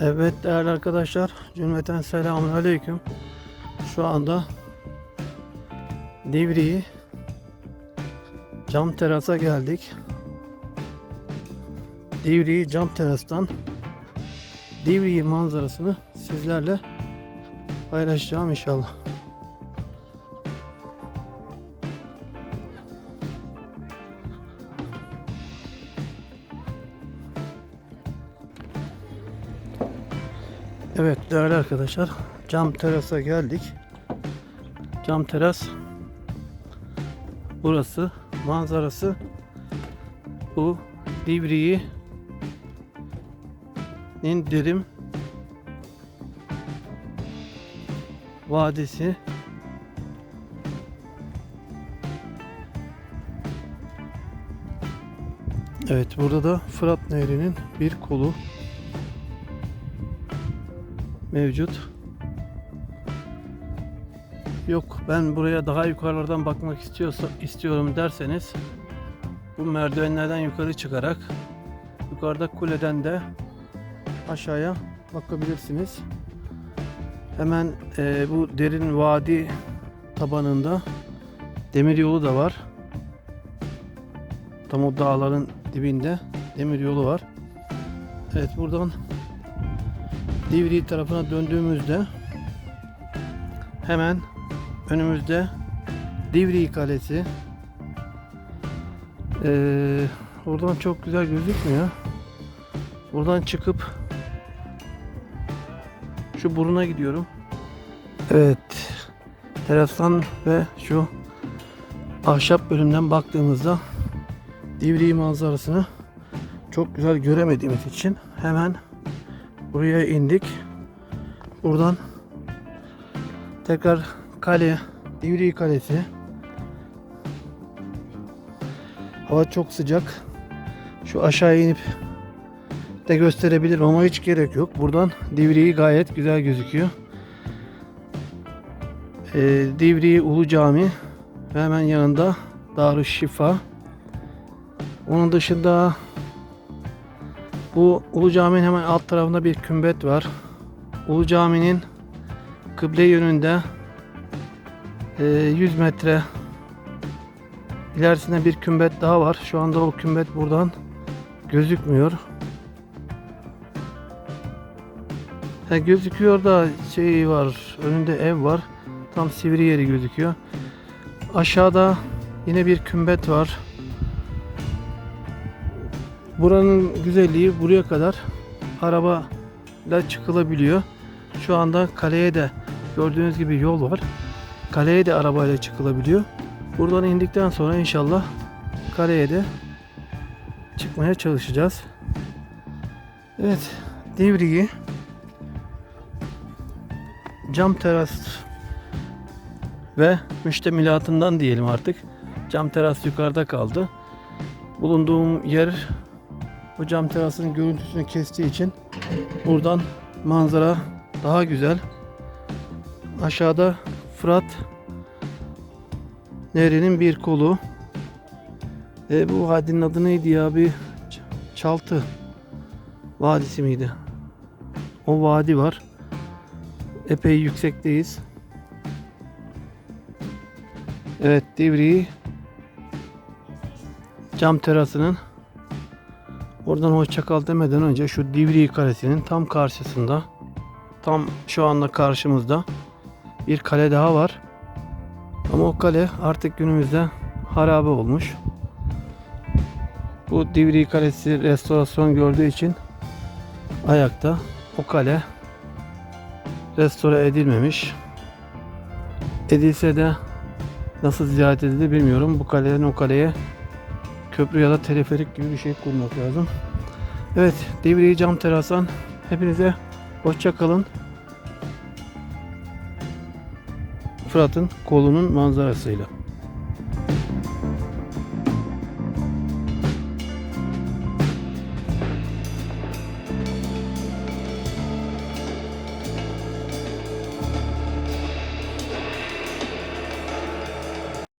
Evet değerli arkadaşlar, cümleten selamun aleyküm. Şu anda Divriği cam terasa geldik. Divriği cam terastan Divriği manzarasını sizlerle paylaşacağım inşallah. Evet değerli arkadaşlar cam terasa geldik. Cam teras burası manzarası bu Divriği Nindirim Vadisi Evet burada da Fırat Nehri'nin bir kolu mevcut. Yok ben buraya daha yukarılardan bakmak istiyorsa istiyorum derseniz bu merdivenlerden yukarı çıkarak yukarıda kuleden de aşağıya bakabilirsiniz. Hemen e, bu derin vadi tabanında demir yolu da var. Tam o dağların dibinde demir yolu var. Evet buradan Divriği tarafına döndüğümüzde hemen önümüzde Divriği Kalesi. Ee, oradan çok güzel gözükmüyor. Buradan çıkıp şu buruna gidiyorum. Evet. Terastan ve şu ahşap bölümden baktığımızda Divriği manzarasını çok güzel göremediğimiz için hemen buraya indik. Buradan tekrar kale, Divriği Kalesi. Hava çok sıcak. Şu aşağı inip de gösterebilirim ama hiç gerek yok. Buradan Divriği gayet güzel gözüküyor. Ee, Divriği Ulu Cami ve hemen yanında Darüşşifa. Onun dışında bu Ulu Cami'nin hemen alt tarafında bir kümbet var. Ulu Cami'nin kıble yönünde e, 100 metre ilerisinde bir kümbet daha var. Şu anda o kümbet buradan gözükmüyor. Ha, gözüküyor da şey var. Önünde ev var. Tam sivri yeri gözüküyor. Aşağıda yine bir kümbet var. Buranın güzelliği buraya kadar arabayla çıkılabiliyor. Şu anda kaleye de gördüğünüz gibi yol var. Kaleye de arabayla çıkılabiliyor. Buradan indikten sonra inşallah kaleye de çıkmaya çalışacağız. Evet, Divriği cam teras ve müştemilatından diyelim artık. Cam teras yukarıda kaldı. Bulunduğum yer bu cam terasının görüntüsünü kestiği için buradan manzara daha güzel. Aşağıda Fırat Nehri'nin bir kolu. E, bu vadinin adı neydi ya? Bir Çaltı Vadisi miydi? O vadi var. Epey yüksekteyiz. Evet Divriği cam terasının Oradan hoşçakal demeden önce şu Divriği Kalesi'nin tam karşısında tam şu anda karşımızda bir kale daha var. Ama o kale artık günümüzde harabe olmuş. Bu Divriği Kalesi restorasyon gördüğü için ayakta. O kale restore edilmemiş. Edilse de nasıl ziyaret edildi bilmiyorum. Bu kaleden o kaleye köprü ya da teleferik gibi bir şey kurmak lazım. Evet, Divriği Cam Teras'tan hepinize hoşça kalın. Fırat'ın kolunun manzarasıyla.